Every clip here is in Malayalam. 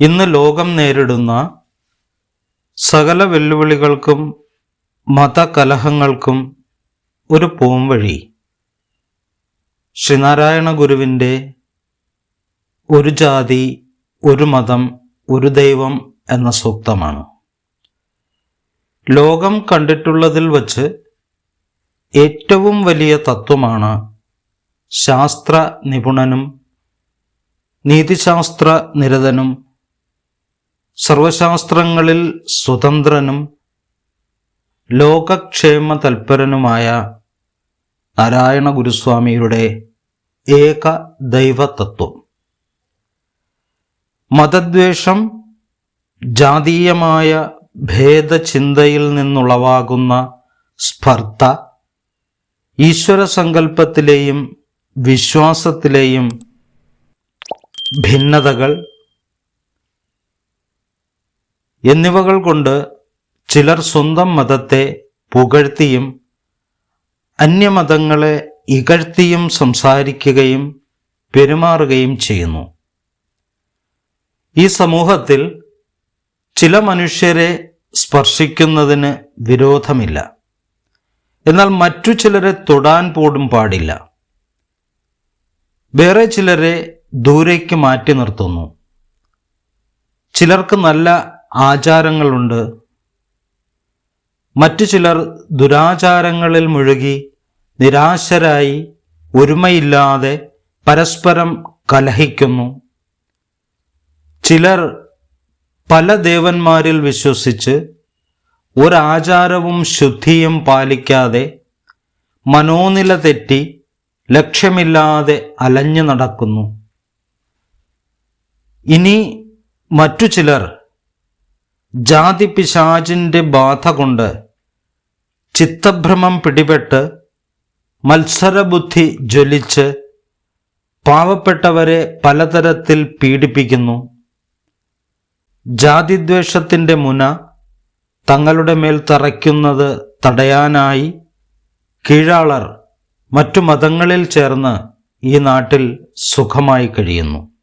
ഇന്ന് ലോകം നേരിടുന്ന സകല വെല്ലുവിളികൾക്കും മതകലഹങ്ങൾക്കും ഒരു പോംവഴി. ശ്രീനാരായണ ഗുരുവിന്റെ ഒരു ജാതി ഒരു മതം ഒരു ദൈവം എന്ന സൂക്തമാണ്. ലോകം കണ്ടിട്ടുള്ളതിൽ വച്ച് ഏറ്റവും വലിയ തത്വമാണ് ശാസ്ത്ര നിപുണനും നീതിശാസ്ത്ര നിരതനും സർവശാസ്ത്രങ്ങളിൽ സ്വതന്ത്രനും ലോകക്ഷേമ തൽപരനുമായ നാരായണ ഗുരുസ്വാമിയുടെ ഏക ദൈവതത്വം. മതദ്വേഷം ജാതീയമായ ഭേദചിന്തയിൽ നിന്നുളവാകുന്ന സ്പർദ്ധ ഈശ്വരസങ്കല്പത്തിലെയും വിശ്വാസത്തിലെയും ഭിന്നതകൾ എന്നിവകൾ കൊണ്ട് ചിലർ സ്വന്തം മതത്തെ പുകഴ്ത്തിയും അന്യമതങ്ങളെ ഇകഴ്ത്തിയും സംസാരിക്കുകയും പെരുമാറുകയും ചെയ്യുന്നു. ഈ സമൂഹത്തിൽ ചില മനുഷ്യരെ സ്പർശിക്കുന്നതിന് വിരോധമില്ല. എന്നാൽ മറ്റു ചിലരെ തൊടാൻ പോലും പാടില്ല. വേറെ ചിലരെ ദൂരേക്ക് മാറ്റി നിർത്തുന്നു. ചിലർക്ക് നല്ല ആചാരങ്ങളുണ്ട്. മറ്റു ചിലർ ദുരാചാരങ്ങളിൽ മുഴുകി നിരാശരായി ഒരുമയില്ലാതെ പരസ്പരം കലഹിക്കുന്നു. ചിലർ പല ദേവന്മാരിൽ വിശ്വസിച്ച് ഒരാചാരവും ശുദ്ധിയും പാലിക്കാതെ മനോനില തെറ്റി ലക്ഷ്യമില്ലാതെ അലഞ്ഞു നടക്കുന്നു. ഇനി മറ്റു ചിലർ ജാതി പിശാചിന്റെ ബാധ കൊണ്ട് ചിത്തഭ്രമം പിടിപെട്ട് മത്സരബുദ്ധി ജ്വലിച്ച് പാവപ്പെട്ടവരെ പലതരത്തിൽ പീഡിപ്പിക്കുന്നു. ജാതിദ്വേഷത്തിന്റെ മുന തങ്ങളുടെ മേൽ തറയ്ക്കുന്നത് തടയാനായി കീഴാളർ മറ്റു മതങ്ങളിൽ ചേർന്ന് ഈ നാട്ടിൽ സുഖമായി കഴിയുന്നു.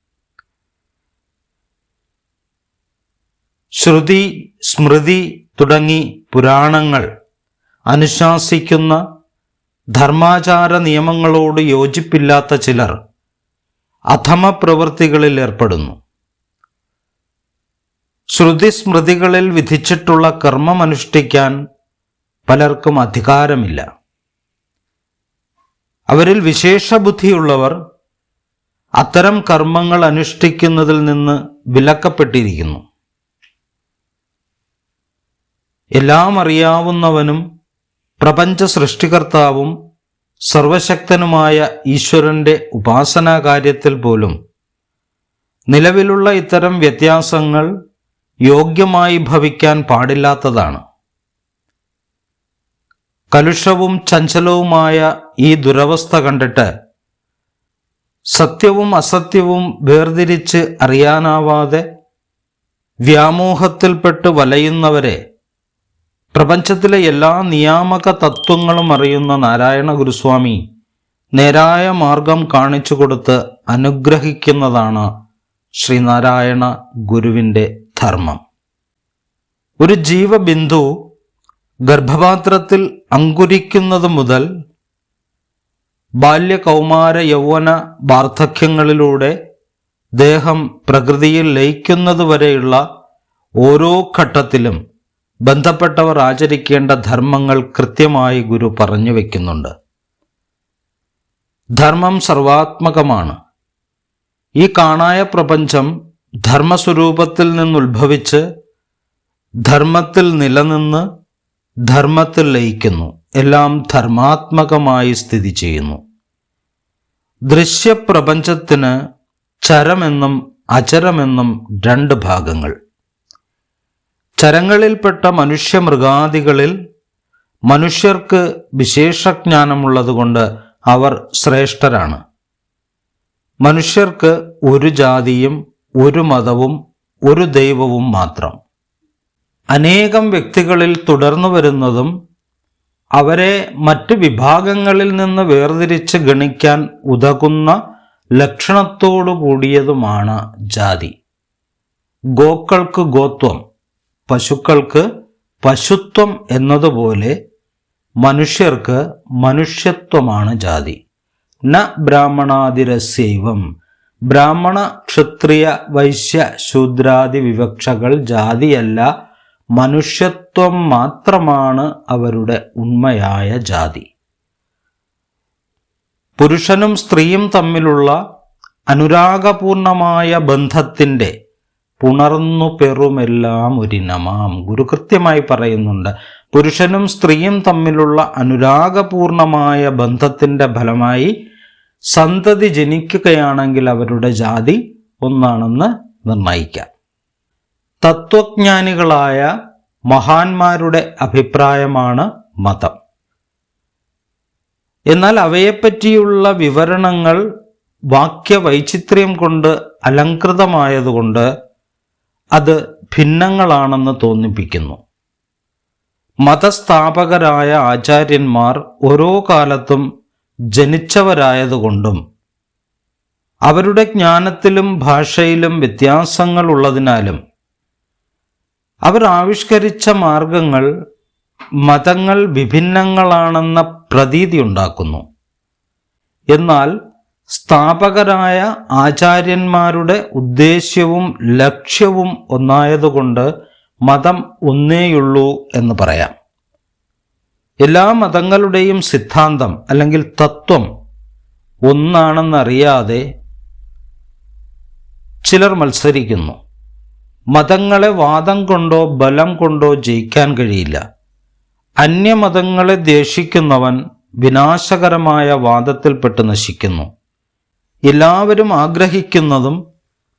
ശ്രുതി സ്മൃതി തുടങ്ങി പുരാണങ്ങൾ അനുശാസിക്കുന്ന ധർമാചാര നിയമങ്ങളോട് യോജിപ്പില്ലാത്ത ചിലർ അധമ പ്രവൃത്തികളിൽ ഏർപ്പെടുന്നു. ശ്രുതി സ്മൃതികളിൽ വിധിച്ചിട്ടുള്ള കർമ്മമനുഷ്ഠിക്കാൻ പലർക്കും അധികാരമില്ല. അവരിൽ വിശേഷ ബുദ്ധിയുള്ളവർ അത്തരം കർമ്മങ്ങൾ അനുഷ്ഠിക്കുന്നതിൽ നിന്ന് വിലക്കപ്പെട്ടിരിക്കുന്നു. എല്ലാം അറിയാവുന്നവനും പ്രപഞ്ച സൃഷ്ടികർത്താവും സർവശക്തനുമായ ഈശ്വരന്റെ ഉപാസനാ കാര്യത്തിൽ പോലും നിലവിലുള്ള ഇത്തരം വ്യത്യാസങ്ങൾ യോഗ്യമായി ഭവിക്കാൻ പാടില്ലാത്തതാണ്. കലുഷവും ചഞ്ചലവുമായ ഈ ദുരവസ്ഥ കണ്ടിട്ട് സത്യവും അസത്യവും വേർതിരിച്ച് അറിയാനാവാതെ വ്യാമോഹത്തിൽപ്പെട്ട് വലയുന്നവരെ പ്രപഞ്ചത്തിലെ എല്ലാ നിയാമക തത്വങ്ങളും അറിയുന്ന നാരായണ ഗുരുസ്വാമി നേരായ മാർഗം കാണിച്ചു കൊടുത്ത് അനുഗ്രഹിക്കുന്നതാണ് ശ്രീനാരായണ ഗുരുവിന്റെ ധർമ്മം. ഒരു ജീവബിന്ദു ഗർഭപാത്രത്തിൽ അങ്കുരിക്കുന്നത് മുതൽ ബാല്യകൗമാര യൗവന വാർദ്ധക്യങ്ങളിലൂടെ ദേഹം പ്രകൃതിയിൽ ലയിക്കുന്നതുവരെയുള്ള ഓരോ ഘട്ടത്തിലും ബന്ധപ്പെട്ടവർ ആചരിക്കേണ്ട ധർമ്മങ്ങൾ കൃത്യമായി ഗുരു പറഞ്ഞു വയ്ക്കുന്നുണ്ട് ധർമ്മം സർവാത്മകമാണ്. ഈ കാണായ പ്രപഞ്ചം ധർമ്മസ്വരൂപത്തിൽ നിന്നുത്ഭവിച്ച് ധർമ്മത്തിൽ നിലനിന്ന് ധർമ്മത്തിൽ ലയിക്കുന്നു. എല്ലാം ധർമാത്മകമായി സ്ഥിതി ചെയ്യുന്നു. ദൃശ്യപ്രപഞ്ചത്തിന് ചരമെന്നും അചരമെന്നും രണ്ട് ഭാഗങ്ങൾ. ചരങ്ങളിൽപ്പെട്ട മനുഷ്യ മൃഗാദികളിൽ മനുഷ്യർക്ക് വിശേഷജ്ഞാനമുള്ളതുകൊണ്ട് അവർ ശ്രേഷ്ഠരാണ്. മനുഷ്യർക്ക് ഒരു ജാതിയും ഒരു മതവും ഒരു ദൈവവും മാത്രം. അനേകം വ്യക്തികളിൽ തുടർന്നു വരുന്നതും അവരെ മറ്റ് വിഭാഗങ്ങളിൽ നിന്ന് വേർതിരിച്ച് ഗണിക്കാൻ ഉതകുന്ന ലക്ഷണത്തോടു കൂടിയതുമാണ് ജാതി. ഗോക്കൾക്ക് ഗോത്വം. പശുക്കൾക്ക് പശുത്വം എന്നതുപോലെ മനുഷ്യർക്ക് മനുഷ്യത്വമാണ് ജാതി. ന ബ്രാഹ്മണാതിരസൈവം ബ്രാഹ്മണ ക്ഷത്രിയ വൈശ്യ ശൂദ്രാദി വിവക്ഷകൾ ജാതിയല്ല മനുഷ്യത്വം മാത്രമാണ് അവരുടെ ഉണ്മയായ ജാതി. പുരുഷനും സ്ത്രീയും തമ്മിലുള്ള അനുരാഗപൂർണമായ ബന്ധത്തിന്റെ പുണർന്നു പെറുമെല്ലാം ഒരിനമാം. ഗുരു കൃത്യമായി പറയുന്നുണ്ട് പുരുഷനും സ്ത്രീയും തമ്മിലുള്ള അനുരാഗപൂർണമായ ബന്ധത്തിന്റെ ഫലമായി സന്തതി ജനിക്കുകയാണെങ്കിൽ അവരുടെ ജാതി ഒന്നാണെന്ന് നിർണയിക്കാം തത്വജ്ഞാനികളായ മഹാന്മാരുടെ അഭിപ്രായമാണ് മതം. എന്നാൽ അവയെപ്പറ്റിയുള്ള വിവരണങ്ങൾ വാക്യവൈചിത്ര്യം കൊണ്ട് അലങ്കൃതമായതുകൊണ്ട് അത് ഭിന്നങ്ങളാണെന്ന് തോന്നിപ്പിക്കുന്നു. മതസ്ഥാപകരായ ആചാര്യന്മാർ ഓരോ കാലത്തും ജനിച്ചവരായതുകൊണ്ടും അവരുടെ ജ്ഞാനത്തിലും ഭാഷയിലും വ്യത്യാസങ്ങൾ ഉള്ളതിനാലും അവർ ആവിഷ്കരിച്ച മാർഗങ്ങൾ മതങ്ങൾ വിഭിന്നങ്ങളാണെന്ന പ്രതീതി ഉണ്ടാക്കുന്നു. എന്നാൽ സ്ഥാപകരായ ആചാര്യന്മാരുടെ ഉദ്ദേശ്യവും ലക്ഷ്യവും ഒന്നായതുകൊണ്ട് മതം ഒന്നേയുള്ളൂ എന്ന് പറയാം. എല്ലാ മതങ്ങളുടെയും സിദ്ധാന്തം അല്ലെങ്കിൽ തത്വം ഒന്നാണെന്നറിയാതെ ചിലർ മത്സരിക്കുന്നു. മതങ്ങളെ വാദം കൊണ്ടോ ബലം കൊണ്ടോ ജയിക്കാൻ കഴിയില്ല. അന്യമതങ്ങളെ ദേഷിക്കുന്നവൻ വിനാശകരമായ വാദത്തിൽപ്പെട്ട് നശിക്കുന്നു. എല്ലാവരും ആഗ്രഹിക്കുന്നതും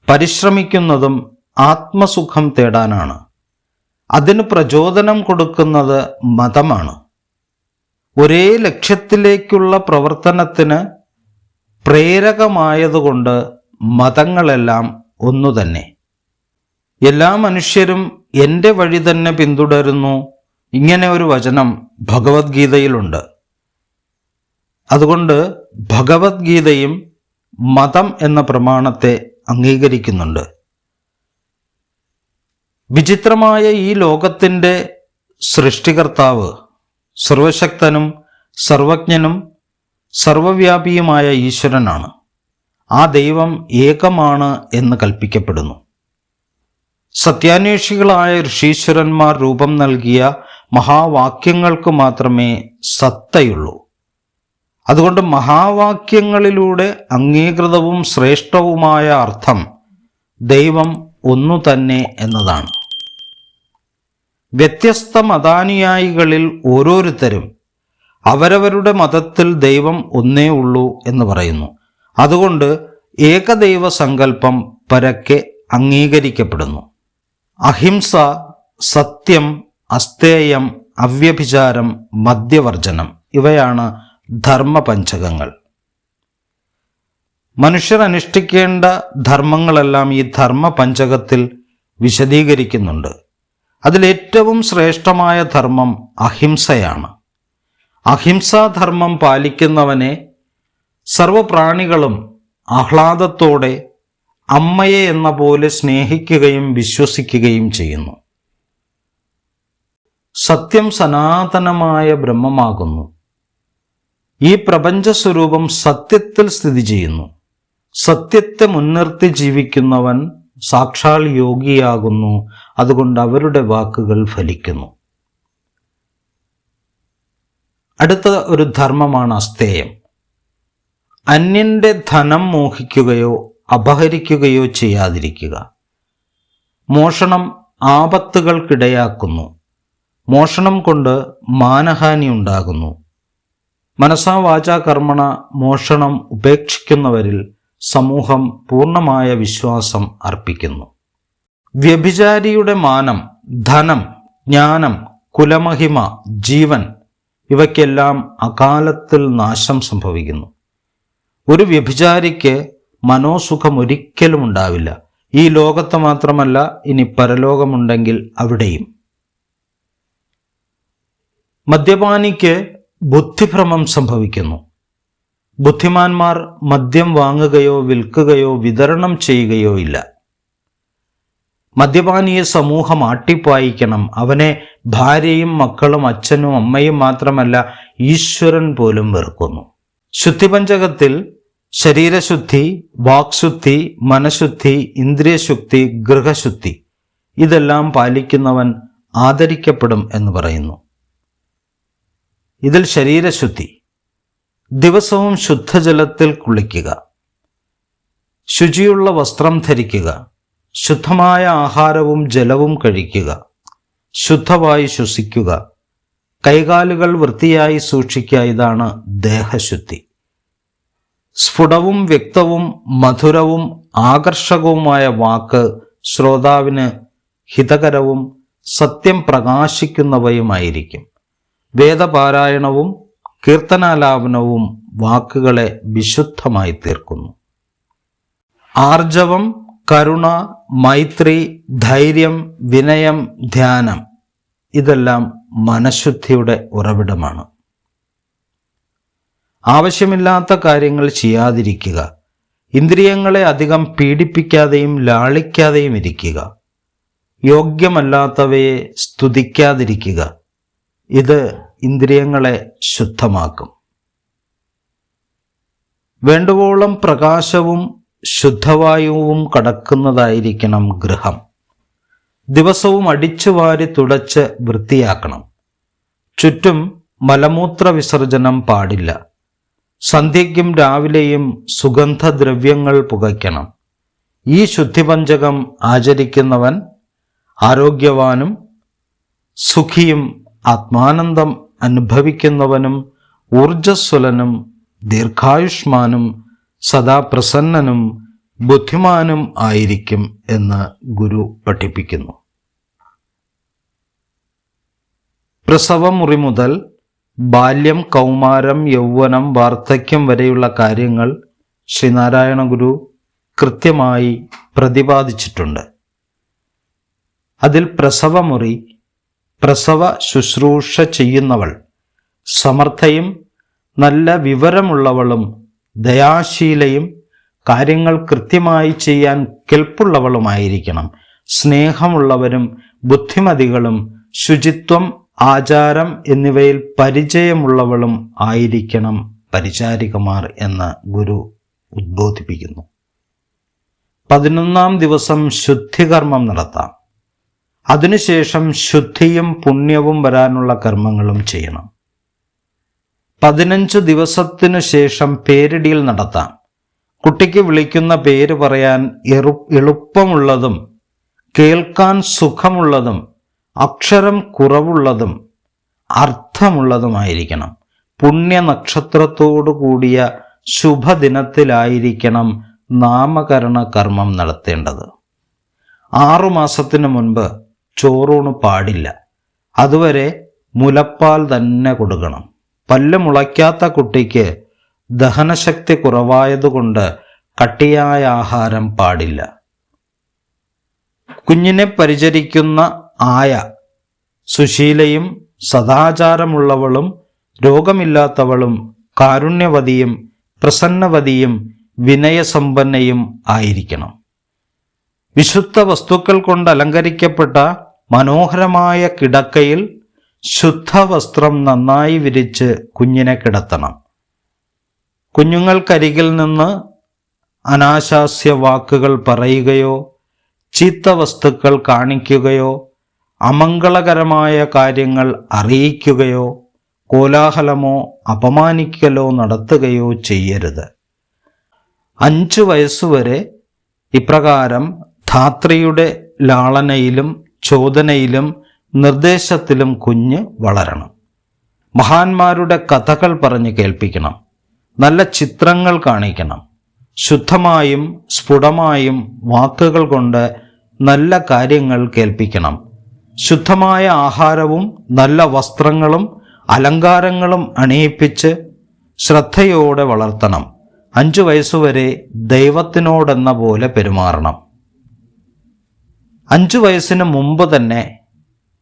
പരിശ്രമിക്കുന്നതും ആത്മസുഖം തേടാനാണ്. അതിന് പ്രചോദനം കൊടുക്കുന്നത് മതമാണ്. ഒരേ ലക്ഷ്യത്തിലേക്കുള്ള പ്രവർത്തനത്തിന് പ്രേരകമായതുകൊണ്ട് മതങ്ങളെല്ലാം ഒന്നു തന്നെ. എല്ലാ മനുഷ്യരും എന്റെ വഴി തന്നെ പിന്തുടരുന്നു. ഇങ്ങനെ ഒരു വചനം ഭഗവത്ഗീതയിലുണ്ട്. അതുകൊണ്ട് ഭഗവത്ഗീതയും മതം എന്ന പ്രമാണത്തെ അംഗീകരിക്കുന്നുണ്ട്. വിചിത്രമായ ഈ ലോകത്തിന്റെ സൃഷ്ടികർത്താവ് സർവശക്തനും സർവജ്ഞനും സർവവ്യാപിയുമായ ഈശ്വരനാണ്. ആ ദൈവം ഏകമാണ് എന്ന് കൽപ്പിക്കപ്പെടുന്നു. സത്യാന്വേഷികളായ ഋഷീശ്വരന്മാർ രൂപം നൽകിയ മഹാവാക്യങ്ങൾക്ക് മാത്രമേ സത്തയുള്ളൂ. അതുകൊണ്ട് മഹാവാക്യങ്ങളിലൂടെ അംഗീകൃതവും ശ്രേഷ്ഠവുമായ അർത്ഥം ദൈവം ഒന്നു തന്നെ എന്നതാണ്. വ്യത്യസ്ത മതാനുയായികളിൽ ഓരോരുത്തരും അവരവരുടെ മതത്തിൽ ദൈവം ഒന്നേ ഉള്ളൂ എന്ന് പറയുന്നു. അതുകൊണ്ട് ഏകദൈവ സങ്കല്പം പരക്കെ അംഗീകരിക്കപ്പെടുന്നു. അഹിംസ സത്യം അസ്തേയം അവ്യഭിചാരം മദ്യവർജനം ഇവയാണ് ധർമ്മപഞ്ചകങ്ങൾ. മനുഷ്യർ അനുഷ്ഠിക്കേണ്ട ധർമ്മങ്ങളെല്ലാം ഈ ധർമ്മപഞ്ചകത്തിൽ വിശദീകരിക്കുന്നുണ്ട്. അതിലേറ്റവും ശ്രേഷ്ഠമായ ധർമ്മം അഹിംസയാണ്. അഹിംസാധർമ്മം പാലിക്കുന്നവനെ സർവപ്രാണികളും ആഹ്ലാദത്തോടെ അമ്മയെ എന്ന പോലെ സ്നേഹിക്കുകയും വിശ്വസിക്കുകയും ചെയ്യുന്നു. സത്യം സനാതനമായ ബ്രഹ്മമാകുന്നു. ഈ പ്രപഞ്ച സ്വരൂപം സത്യത്തിൽ സ്ഥിതി ചെയ്യുന്നു. സത്യത്തെ മുൻനിർത്തി ജീവിക്കുന്നവൻ സാക്ഷാൽ യോഗിയാകുന്നു. അതുകൊണ്ട് അവരുടെ വാക്കുകൾ ഫലിക്കുന്നു. അടുത്ത ഒരു ധർമ്മമാണ് അസ്തേയം അന്യന്റെ ധനം മോഹിക്കുകയോ അപഹരിക്കുകയോ ചെയ്യാതിരിക്കുക. മോഷണം ആപത്തുകൾക്കിടയാക്കുന്നു. മോഷണം കൊണ്ട് മാനഹാനി ഉണ്ടാകുന്നു. മനസാ വാചാ കർമ്മണ മോഷണം ഉപേക്ഷിക്കുന്നവരിൽ സമൂഹം പൂർണമായ വിശ്വാസം അർപ്പിക്കുന്നു. വ്യഭിചാരിയുടെ മാനം ധനം ജ്ഞാനം കുലമഹിമ ജീവൻ ഇവയ്ക്കെല്ലാം അകാലത്തിൽ നാശം സംഭവിക്കുന്നു. ഒരു വ്യഭിചാരിക്ക് മനോസുഖം ഒരിക്കലും ഉണ്ടാവില്ല. ഈ ലോകത്ത് മാത്രമല്ല ഇനി പരലോകമുണ്ടെങ്കിൽ അവിടെയും. മദ്യപാനിക്ക് ബുദ്ധിഭ്രമം സംഭവിക്കുന്നു. ബുദ്ധിമാന്മാർ മദ്യം വാങ്ങുകയോ വിൽക്കുകയോ വിതരണം ചെയ്യുകയോ ഇല്ല. മദ്യപാനീയ സമൂഹം ആട്ടിപ്പായിക്കണം. അവനെ ഭാര്യയും മക്കളും അച്ഛനും അമ്മയും മാത്രമല്ല ഈശ്വരൻ പോലും വെറുക്കുന്നു. ശുദ്ധിപഞ്ചകത്തിൽ ശരീരശുദ്ധി വാക്ശുദ്ധി മനഃശുദ്ധി ഇന്ദ്രിയശുദ്ധി ഗൃഹശുദ്ധി ഇതെല്ലാം പാലിക്കുന്നവൻ ആദരിക്കപ്പെടും എന്ന് പറയുന്നു. ഇതിൽ ശരീരശുദ്ധി. ദിവസവും ശുദ്ധജലത്തിൽ കുളിക്കുക. ശുചിയുള്ള വസ്ത്രം ധരിക്കുക. ശുദ്ധമായ ആഹാരവും ജലവും കഴിക്കുക. ശുദ്ധമായി ശ്വസിക്കുക. കൈകാലുകൾ വൃത്തിയായി സൂക്ഷിക്കുക ഇതാണ് ദേഹശുദ്ധി. സ്ഫുടവും വ്യക്തവും മധുരവും ആകർഷകവുമായ വാക്ക് ശ്രോതാവിന് ഹിതകരവും സത്യം പ്രകാശിക്കുന്നവയുമായിരിക്കും. വേദപാരായണവും കീർത്തനാലാപനവും വാക്കുകളെ വിശുദ്ധമായി തീർക്കുന്നു. ആർജവം കരുണ മൈത്രി ധൈര്യം വിനയം ധ്യാനം ഇതെല്ലാം മനഃശുദ്ധിയുടെ ഉറവിടമാണ്. ആവശ്യമില്ലാത്ത കാര്യങ്ങൾ ചെയ്യാതിരിക്കുക. ഇന്ദ്രിയങ്ങളെ അധികം പീഡിപ്പിക്കാതെയും ലാളിക്കാതെയും ഇരിക്കുക. യോഗ്യമല്ലാത്തവയെ സ്തുതിക്കാതിരിക്കുക. ഇത് ഇന്ദ്രിയങ്ങളെ ശുദ്ധമാക്കും. വേണ്ടുവോളം പ്രകാശവും ശുദ്ധവായുവും കടക്കുന്നതായിരിക്കണം ഗൃഹം. ദിവസവും അടിച്ചു വാരി തുടച്ച് വൃത്തിയാക്കണം. ചുറ്റും മലമൂത്ര വിസർജനം പാടില്ല. സന്ധ്യയ്ക്കും രാവിലെയും സുഗന്ധദ്രവ്യങ്ങൾ പുകയ്ക്കണം. ഈ ശുദ്ധിപഞ്ചകം ആചരിക്കുന്നവൻ ആരോഗ്യവാനും സുഖിയും ആത്മാനന്ദം അനുഭവിക്കുന്നവനും ഊർജസ്വലനും ദീർഘായുഷ്മാനും സദാ പ്രസന്നനും ബുദ്ധിമാനും ആയിരിക്കും എന്ന് ഗുരു പഠിപ്പിക്കുന്നു. പ്രസവമുറി മുതൽ ബാല്യം കൗമാരം യൗവനം വാർദ്ധക്യം വരെയുള്ള കാര്യങ്ങൾ ശ്രീനാരായണ ഗുരു കൃത്യമായി പ്രതിപാദിച്ചിട്ടുണ്ട്. അതിൽ പ്രസവമുറി പ്രസവ ശുശ്രൂഷ ചെയ്യുന്നവൾ. സമർത്ഥയും നല്ല വിവരമുള്ളവളും ദയാശീലയും കാര്യങ്ങൾ കൃത്യമായി ചെയ്യാൻ കെൽപ്പുള്ളവളുമായിരിക്കണം. സ്നേഹമുള്ളവരും ബുദ്ധിമതികളും ശുചിത്വം ആചാരം എന്നിവയിൽ പരിചയമുള്ളവളും ആയിരിക്കണം പരിചാരികമാർ എന്ന് ഗുരു ഉദ്ബോധിപ്പിക്കുന്നു. പതിനൊന്നാം ദിവസം ശുദ്ധികർമ്മം നടത്താം. അതിനുശേഷം ശുദ്ധിയും പുണ്യവും വരാനുള്ള കർമ്മങ്ങളും ചെയ്യണം. പതിനഞ്ച് ദിവസത്തിനു ശേഷം പേരിടിയിൽ നടത്താം. കുട്ടിക്ക് വിളിക്കുന്ന പേര് പറയാൻ എറു എളുപ്പമുള്ളതും കേൾക്കാൻ സുഖമുള്ളതും അക്ഷരം കുറവുള്ളതും അർത്ഥമുള്ളതുമായിരിക്കണം. പുണ്യ നക്ഷത്രത്തോടു കൂടിയ ശുഭദിനത്തിലായിരിക്കണം നാമകരണ കർമ്മം നടത്തേണ്ടത്. ആറുമാസത്തിനു മുൻപ് ചോറൂണ് പാടില്ല. അതുവരെ മുലപ്പാൽ തന്നെ കൊടുക്കണം. പല്ല് മുളയ്ക്കാത്ത കുട്ടിക്ക് ദഹനശക്തി കുറവായതുകൊണ്ട് കട്ടിയായ ആഹാരം പാടില്ല. കുഞ്ഞിനെ പരിചരിക്കുന്ന ആയ സുശീലയും സദാചാരമുള്ളവളും രോഗമില്ലാത്തവളും കാരുണ്യവതിയും പ്രസന്നവതിയും വിനയസമ്പന്നയും ആയിരിക്കണം. വിശുദ്ധ വസ്തുക്കൾ കൊണ്ട് അലങ്കരിക്കപ്പെട്ട മനോഹരമായ കിടക്കയിൽ ശുദ്ധവസ്ത്രം നന്നായി വിരിച്ച് കുഞ്ഞിനെ കിടത്തണം. കുഞ്ഞുങ്ങൾക്കരികിൽ നിന്ന് അനാശാസ്യ വാക്കുകൾ പറയുകയോ ചീത്ത വസ്തുക്കൾ കാണിക്കുകയോ അമംഗളകരമായ കാര്യങ്ങൾ അറിയിക്കുകയോ കോലാഹലമോ അപമാനിക്കലോ നടത്തുകയോ ചെയ്യരുത്. അഞ്ചു വയസ്സുവരെ ഇപ്രകാരം ധാത്രിയുടെ ലാളനയിലും ചോദനയിലും നിർദ്ദേശത്തിലും കുഞ്ഞ് വളരണം. മഹാന്മാരുടെ കഥകൾ പറഞ്ഞ് കേൾപ്പിക്കണം. നല്ല ചിത്രങ്ങൾ കാണിക്കണം. ശുദ്ധമായും സ്ഫുടമായും വാക്കുകൾ കൊണ്ട് നല്ല കാര്യങ്ങൾ കേൾപ്പിക്കണം. ശുദ്ധമായ ആഹാരവും നല്ല വസ്ത്രങ്ങളും അലങ്കാരങ്ങളും അണിയിപ്പിച്ച് ശ്രദ്ധയോടെ വളർത്തണം. അഞ്ചു വയസ്സുവരെ ദൈവത്തിനോടെന്ന പോലെ പെരുമാറണം. അഞ്ചു വയസ്സിന് മുമ്പ് തന്നെ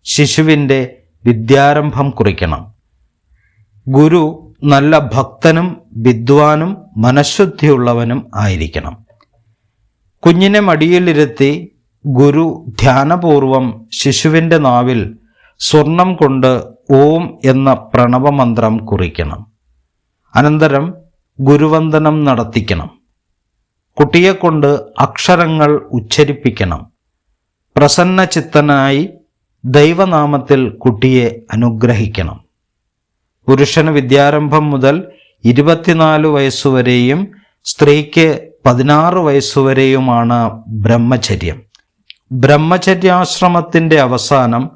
ശിശുവിന്റെ വിദ്യാരംഭം കുറിക്കണം. ഗുരു നല്ല ഭക്തനും വിദ്വാനും മനഃശുദ്ധിയുള്ളവനും ആയിരിക്കണം. കുഞ്ഞിനെ മടിയിലിരുത്തി ഗുരു ധ്യാനപൂർവം ശിശുവിന്റെ നാവിൽ സ്വർണം കൊണ്ട് ഓം എന്ന പ്രണവമന്ത്രം കുറിക്കണം. അനന്തരം ഗുരുവന്ദനം നടത്തിക്കണം. കുട്ടിയെക്കൊണ്ട് അക്ഷരങ്ങൾ ഉച്ചരിപ്പിക്കണം. പ്രസന്നചിത്തനായി ദൈവനാമത്തിൽ കുട്ടിയെ അനുഗ്രഹിക്കണം. പുരുഷന് വിദ്യാരംഭം മുതൽ ഇരുപത്തിനാല് വയസ്സുവരെയും സ്ത്രീക്ക് പതിനാറ് വയസ്സുവരെയുമാണ് ബ്രഹ്മചര്യം. ബ്രഹ്മചര്യാശ്രമത്തിന്റെ അവസാനം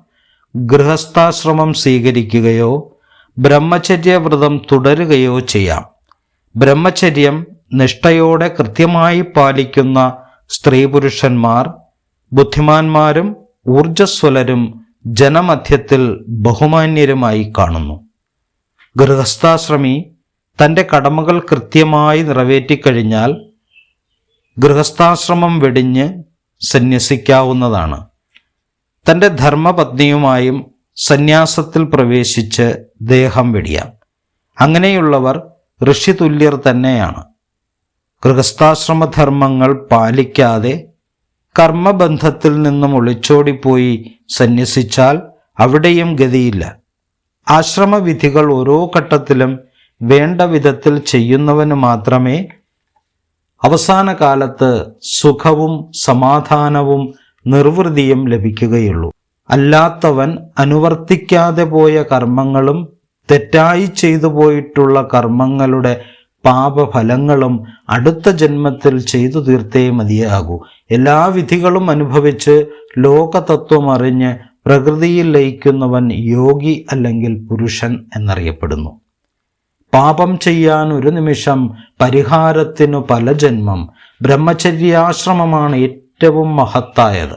ഗൃഹസ്ഥാശ്രമം സ്വീകരിക്കുകയോ ബ്രഹ്മചര്യവ്രതം തുടരുകയോ ചെയ്യാം. ബ്രഹ്മചര്യം നിഷ്ഠയോടെ കൃത്യമായി പാലിക്കുന്ന സ്ത്രീ പുരുഷന്മാർ ബുദ്ധിമാന്മാരും ഊർജസ്വലരും ജനമധ്യത്തിൽ ബഹുമാന്യരുമായി കാണുന്നു. ഗൃഹസ്ഥാശ്രമി തന്റെ കടമകൾ കൃത്യമായി നിറവേറ്റിക്കഴിഞ്ഞാൽ ഗൃഹസ്ഥാശ്രമം വെടിഞ്ഞ് സന്യസിക്കാവുന്നതാണ്. തന്റെ ധർമ്മപത്നിയുമായും സന്യാസത്തിൽ പ്രവേശിച്ച് ദേഹം വെടിയാം. അങ്ങനെയുള്ളവർ ഋഷിതുല്യർ തന്നെയാണ്. ഗൃഹസ്ഥാശ്രമധർമ്മങ്ങൾ പാലിക്കാതെ കർമ്മബന്ധത്തിൽ നിന്നും ഒളിച്ചോടിപ്പോയി സന്യസിച്ചാൽ അവിടെയും ഗതിയില്ല. ആശ്രമവിധികൾ ഓരോ ഘട്ടത്തിലും വേണ്ട വിധത്തിൽ ചെയ്യുന്നവന് മാത്രമേ അവസാന കാലത്ത് സുഖവും സമാധാനവും നിർവൃതിയും ലഭിക്കുകയുള്ളൂ. അല്ലാത്തവൻ അനുവർത്തിക്കാതെ പോയ കർമ്മങ്ങളും തെറ്റായി ചെയ്തു പോയിട്ടുള്ള കർമ്മങ്ങളുടെ പാപഫലങ്ങളും അടുത്ത ജന്മത്തിൽ ചെയ്തു തീർത്തേ മതിയാകൂ. എല്ലാ വിധികളും അനുഭവിച്ച് ലോകതത്വം അറിഞ്ഞ് പ്രകൃതിയിൽ ലയിക്കുന്നവൻ യോഗി അല്ലെങ്കിൽ പുരുഷൻ എന്നറിയപ്പെടുന്നു. പാപം ചെയ്യാൻ ഒരു നിമിഷം പരിഹാരത്തിനു പല ജന്മം ബ്രഹ്മചര്യാശ്രമമാണ് ഏറ്റവും മഹത്തായത്.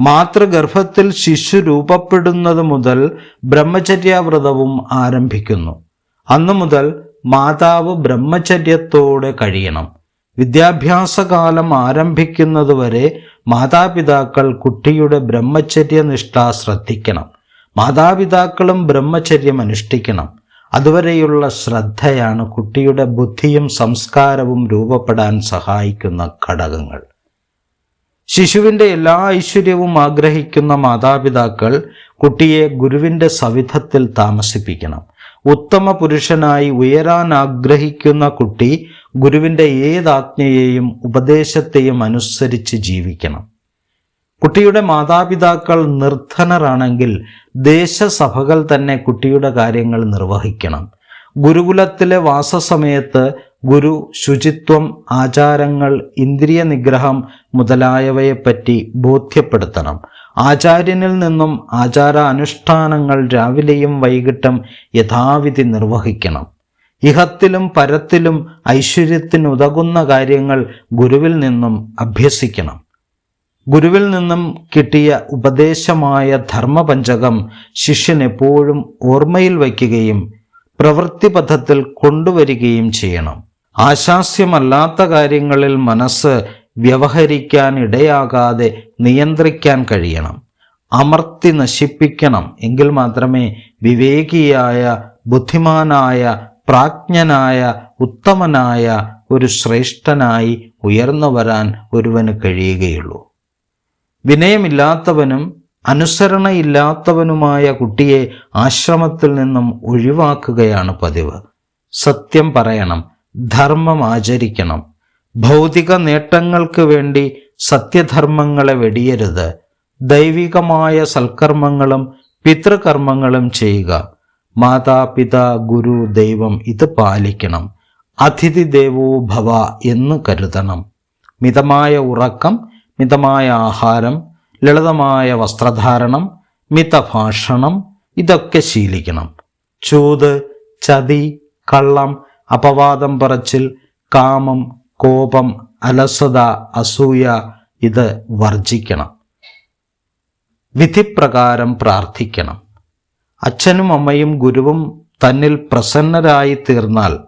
മാതൃഗർഭത്തിൽ ശിശു രൂപപ്പെടുന്നത് മുതൽ ബ്രഹ്മചര്യാവ്രതവും ആരംഭിക്കുന്നു. അന്നു മുതൽ മാതാവ് ബ്രഹ്മചര്യത്തോടെ കഴിയണം. വിദ്യാഭ്യാസകാലം ആരംഭിക്കുന്നതുവരെ മാതാപിതാക്കൾ കുട്ടിയുടെ ബ്രഹ്മചര്യനിഷ്ഠ ശ്രദ്ധിക്കണം. മാതാപിതാക്കളും ബ്രഹ്മചര്യം അനുഷ്ഠിക്കണം. അതുവരെയുള്ള ശ്രദ്ധയാണ് കുട്ടിയുടെ ബുദ്ധിയും സംസ്കാരവും രൂപപ്പെടാൻ സഹായിക്കുന്ന ഘടകങ്ങൾ. ശിശുവിന്റെ എല്ലാ ഐശ്വര്യവും ആഗ്രഹിക്കുന്ന മാതാപിതാക്കൾ കുട്ടിയെ ഗുരുവിന്റെ സവിധത്തിൽ താമസിപ്പിക്കണം. ഉത്തമ പുരുഷനായി ഉയരാൻ ആഗ്രഹിക്കുന്ന കുട്ടി ഗുരുവിന്റെ ഏതാജ്ഞയെയും ഉപദേശത്തെയും അനുസരിച്ച് ജീവിക്കണം. കുട്ടിയുടെ മാതാപിതാക്കൾ നിർധനരാണെങ്കിൽ ദേശസഭകൾ തന്നെ കുട്ടിയുടെ കാര്യങ്ങൾ നിർവഹിക്കണം. ഗുരുകുലത്തിലെ വാസസമയത്ത് ഗുരു ശുചിത്വം ആചാരങ്ങൾ ഇന്ദ്രിയ നിഗ്രഹം മുതലായവയെപ്പറ്റി ബോധ്യപ്പെടുത്തണം. ആചാര്യനിൽ നിന്നും ആചാര അനുഷ്ഠാനങ്ങൾ രാവിലെയും വൈകിട്ടും യഥാവിധി നിർവഹിക്കണം. ഇഹത്തിലും പരത്തിലും ഐശ്വര്യത്തിനുതകുന്ന കാര്യങ്ങൾ ഗുരുവിൽ നിന്നും അഭ്യസിക്കണം. ഗുരുവിൽ നിന്നും കിട്ടിയ ഉപദേശമായ ധർമ്മപഞ്ചകം ശിഷ്യൻ എപ്പോഴും ഓർമ്മയിൽ വയ്ക്കുകയും പ്രവൃത്തിപഥത്തിൽ കൊണ്ടുവരികയും ചെയ്യണം. ആശാസ്യമല്ലാത്ത കാര്യങ്ങളിൽ മനസ്സ് വ്യവഹരിക്കാൻ ഇടയാകാതെ നിയന്ത്രിക്കാൻ കഴിയണം. അമർത്തി നശിപ്പിക്കണം. എങ്കിൽ മാത്രമേ വിവേകിയായ ബുദ്ധിമാനായ പ്രാജ്ഞനായ ഉത്തമനായ ഒരു ശ്രേഷ്ഠനായി ഉയർന്നു വരാൻ ഒരുവന് കഴിയുകയുള്ളൂ. വിനയമില്ലാത്തവനും അനുസരണയില്ലാത്തവനുമായ കുട്ടിയെ ആശ്രമത്തിൽ നിന്നും ഒഴിവാക്കുകയാണ് പതിവ്. സത്യം പറയണം. ധർമ്മം ആചരിക്കണം. ഭൗതിക നേട്ടങ്ങൾക്ക് വേണ്ടി സത്യധർമ്മങ്ങളെ വെടിയരുത്. ദൈവികമായ സൽക്കർമ്മങ്ങളും പിതൃകർമ്മങ്ങളും ചെയ്യുക. മാതാപിത ഗുരു ദൈവം ഇത് പാലിക്കണം. അതിഥി ദേവോ ഭവ എന്ന് കരുതണം. മിതമായ ഉറക്കം മിതമായ ആഹാരം ലളിതമായ വസ്ത്രധാരണം മിതഭാഷണം ഇതൊക്കെ ശീലിക്കണം. ചൂത് ചതി കള്ളം അപവാദം പറച്ചിൽ കാമം കോപം അലസത അസൂയ ഇത് വർജിക്കണം വിധിപ്രകാരം പ്രാർത്ഥിക്കണം. അച്ഛനും അമ്മയും ഗുരുവും തന്നിൽ പ്രസന്നരായി തീർന്നാൽ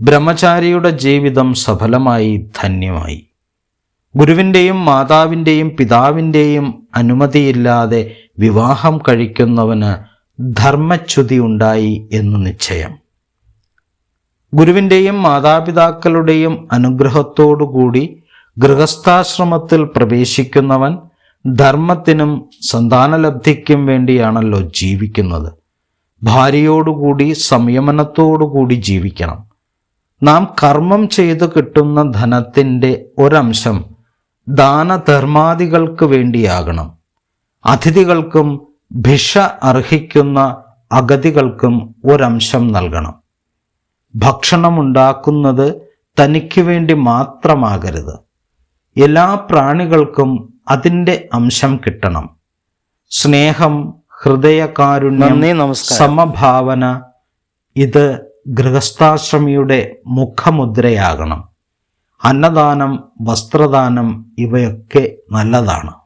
ബ്രഹ്മചാരിയുടെ ജീവിതം സഫലമായി ധന്യമായി. ഗുരുവിന്റെയും മാതാവിന്റെയും പിതാവിന്റെയും അനുമതിയില്ലാതെ വിവാഹം കഴിക്കുന്നവന് ധർമ്മച്യുതി ഉണ്ടായി എന്ന് നിശ്ചയം. ഗുരുവിന്റെയും മാതാപിതാക്കളുടെയും അനുഗ്രഹത്തോടുകൂടി ഗൃഹസ്ഥാശ്രമത്തിൽ പ്രവേശിക്കുന്നവൻ ധർമ്മത്തിനും സന്താനലബ്ധിക്കും വേണ്ടിയാണല്ലോ ജീവിക്കുന്നത്. ഭാര്യയോടുകൂടി സംയമനത്തോടുകൂടി ജീവിക്കണം. നാം കർമ്മം ചെയ്ത് കിട്ടുന്ന ധനത്തിന്റെ ഒരംശം ദാനധർമാദികൾക്ക് വേണ്ടിയാകണം. അതിഥികൾക്കും ഭിഷ അർഹിക്കുന്ന അഗതികൾക്കും ഒരംശം നൽകണം. ഭക്ഷണമുണ്ടാക്കുന്നത് തനിക്ക് വേണ്ടി മാത്രമാകരുത്. എല്ലാ പ്രാണികൾക്കും അതിന്റെ അംശം കിട്ടണം. സ്നേഹം ഹൃദയകാരുണ്യം സമഭാവന ഇത് ഗൃഹസ്ഥാശ്രമിയുടെ മുഖമുദ്രയാകണം. അന്നദാനം വസ്ത്രദാനം ഇവയൊക്കെ നല്ലതാണ്.